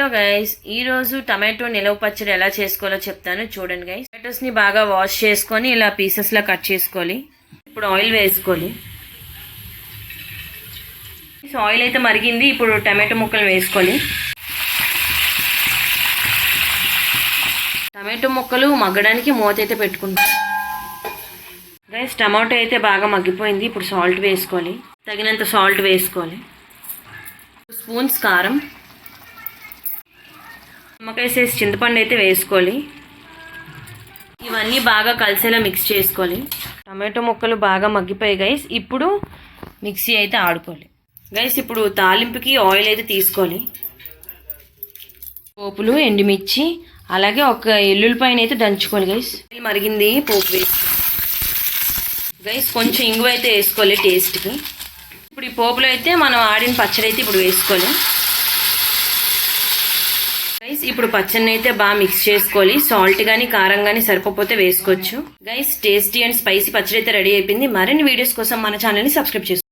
Hello guys ఈ రోజు tomato నిలవ పచ్చడి ఎలా చేసుకోవాలో చెప్తాను. చూడండి గైస్. టమాటోస్ని బాగా వాష్ చేసుకొని ఇలా పీసెస్ లా కట్ చేసుకోవాలి. ఇప్పుడు ఆయిల్ వేసుకోవాలి. ఆయిల్ అయితే మరిగింది ఇప్పుడు టమాటో ముక్కలు వేసుకోవాలి. టమాటో ముక్కలు మగ్గడానికి మూత అయితే పెట్టుకుంటాం. గైస్ టమాటో అయితే బాగా మగ్గిపోయింది ఇప్పుడు సాల్ట్ వేసుకోవాలి. తగినంత సాల్ట్ వేసుకోవాలి. స్పూన్స్ కారం. నిమ్మకాయ సైజ్ చింతపండు అయితే వేసుకోవాలి. ఇవన్నీ బాగా కలిసేలా మిక్స్ చేసుకోవాలి. టమాటో ముక్కలు బాగా మగ్గిపోయాయి గైస్ ఇప్పుడు మిక్సీ అయితే ఆడుకోవాలి. గైస్ ఇప్పుడు తాలింపుకి ఆయిల్ అయితే తీసుకోవాలి. పోపులు ఎండుమిర్చి అలాగే ఒక ఎల్లుల్లిపాయన అయితే దంచుకోవాలి గైస్ మరిగింది పోపు వేసుకోవాలి గైస్ కొంచెం ఇంగువ అయితే వేసుకోవాలి టేస్ట్కి ఇప్పుడు ఈ పోపులో అయితే మనం ఆడిన పచ్చడి అయితే ఇప్పుడు వేసుకోవాలి. ఇప్పుడు పచ్చడిని అయితే బాగా మిక్స్ చేసుకోవాలి. సాల్ట్ కానీ కారం కానీ సరిపోతే వేసుకోవచ్చు. గైస్ టేస్టీ అండ్ స్పైసీ పచ్చడి అయితే రెడీ అయిపోయింది. మరిన్ని వీడియోస్ కోసం మన ఛానల్ని సబ్స్క్రైబ్ చేసుకోండి